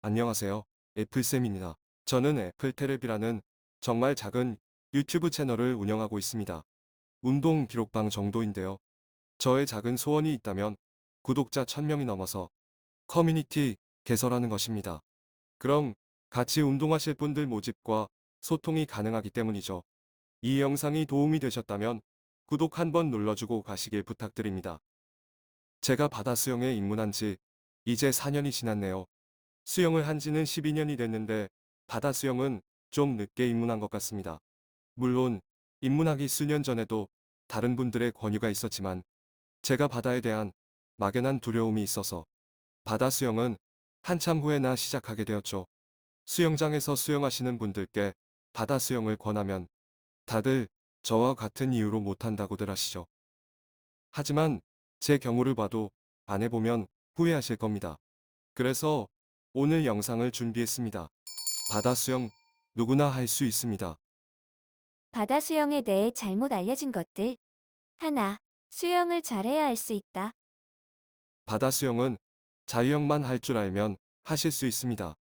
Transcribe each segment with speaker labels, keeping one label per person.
Speaker 1: 안녕하세요. 애플쌤입니다. 저는 애플테레비라는 정말 작은 유튜브 채널을 운영하고 있습니다. 운동 기록방 정도인데요. 저의 작은 소원이 있다면 구독자 1000명이 넘어서 커뮤니티 개설하는 것입니다. 그럼 같이 운동하실 분들 모집과 소통이 가능하기 때문이죠. 이 영상이 도움이 되셨다면 구독 한번 눌러주고 가시길 부탁드립니다. 제가 바다 수영에 입문한 지 이제 4년이 지났네요. 수영을 한 지는 12년이 됐는데 바다 수영은 좀 늦게 입문한 것 같습니다. 물론 입문하기 수년 전에도 다른 분들의 권유가 있었지만 제가 바다에 대한 막연한 두려움이 있어서 바다 수영은 한참 후에나 시작하게 되었죠. 수영장에서 수영하시는 분들께 바다 수영을 권하면 다들 저와 같은 이유로 못한다고들 하시죠. 하지만 제 경우를 봐도 안 해보면 후회하실 겁니다. 그래서 오늘 영상을 준비했습니다. 바다 수영 누구나 할 수 있습니다.
Speaker 2: 바다 수영에 대해 잘못 알려진 것들. 하나, 수영을 잘해야 할 수 있다.
Speaker 1: 바다 수영은 자유형만 할 줄 알면 하실 수 있습니다.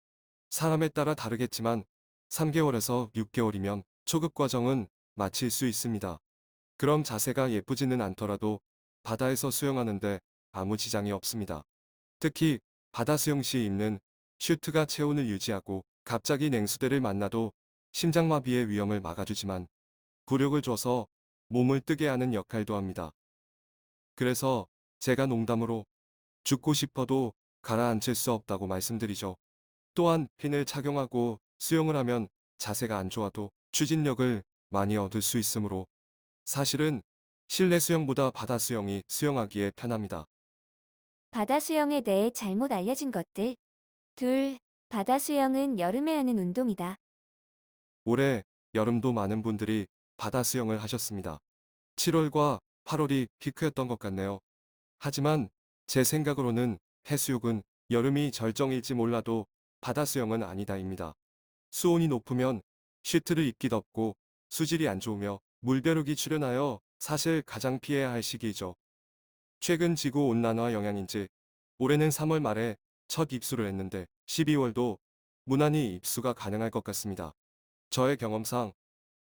Speaker 1: 사람에 따라 다르겠지만 3개월에서 6개월이면 초급 과정은 마칠 수 있습니다. 그럼 자세가 예쁘지는 않더라도 바다에서 수영하는데 아무 지장이 없습니다. 특히 바다 수영 시 입는 슈트가 체온을 유지하고 갑자기 냉수대를 만나도 심장마비의 위험을 막아주지만 부력을 줘서 몸을 뜨게 하는 역할도 합니다. 그래서 제가 농담으로 죽고 싶어도 가라앉힐 수 없다고 말씀드리죠. 또한 핀을 착용하고 수영을 하면 자세가 안 좋아도 추진력을 많이 얻을 수 있으므로 사실은 실내 수영보다 바다 수영이 수영하기에 편합니다.
Speaker 2: 바다 수영에 대해 잘못 알려진 것들. 둘, 바다 수영은 여름에 하는 운동이다.
Speaker 1: 올해 여름도 많은 분들이 바다 수영을 하셨습니다. 7월과 8월이 피크였던 것 같네요. 하지만 제 생각으로는 해수욕은 여름이 절정일지 몰라도 바다 수영은 아니다입니다. 수온이 높으면 슈트를 입기 덥고 수질이 안 좋으며 물벼룩이 출현하여 사실 가장 피해야 할 시기이죠. 최근 지구 온난화 영향인지 올해는 3월 말에 첫 입수를 했는데 12월도 무난히 입수가 가능할 것 같습니다. 저의 경험상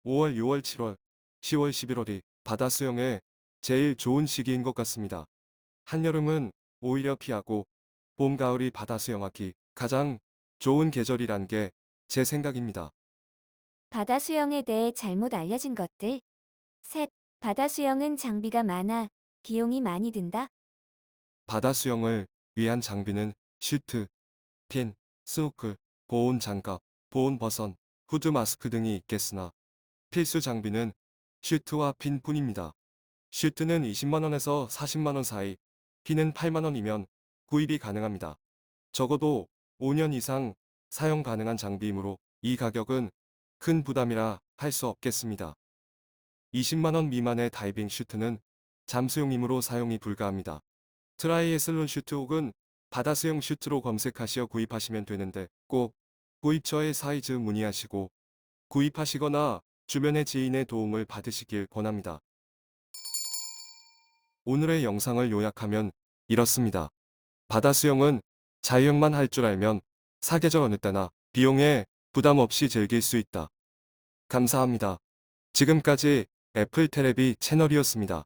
Speaker 1: 5월, 6월, 7월, 10월, 11월이 바다 수영에 제일 좋은 시기인 것 같습니다. 한여름은 오히려 피하고 봄, 가을이 바다 수영하기 가장 좋은 계절이란 게 제 생각입니다.
Speaker 2: 바다 수영에 대해 잘못 알려진 것들. 셋, 바다 수영은 장비가 많아 비용이 많이 든다.
Speaker 1: 바다 수영을 위한 장비는 슈트, 핀, 스노클, 보온 장갑, 보온 버선, 후드 마스크 등이 있겠으나 필수 장비는 슈트와 핀 뿐입니다. 슈트는 20만원에서 40만원 사이, 핀은 8만원이면 구입이 가능합니다. 적어도 5년 이상 사용 가능한 장비이므로 이 가격은 큰 부담이라 할 수 없겠습니다. 20만원 미만의 다이빙 슈트는 잠수용이므로 사용이 불가합니다. 트라이애슬론 슈트 혹은 바다 수영 슈트로 검색하시어 구입하시면 되는데 꼭 구입처의 사이즈 문의하시고 구입하시거나 주변의 지인의 도움을 받으시길 권합니다. 오늘의 영상을 요약하면 이렇습니다. 바다 수영은 자유형만 할 줄 알면 사계절 어느 때나 비용에 부담 없이 즐길 수 있다. 감사합니다. 지금까지 애플 테레비 채널이었습니다.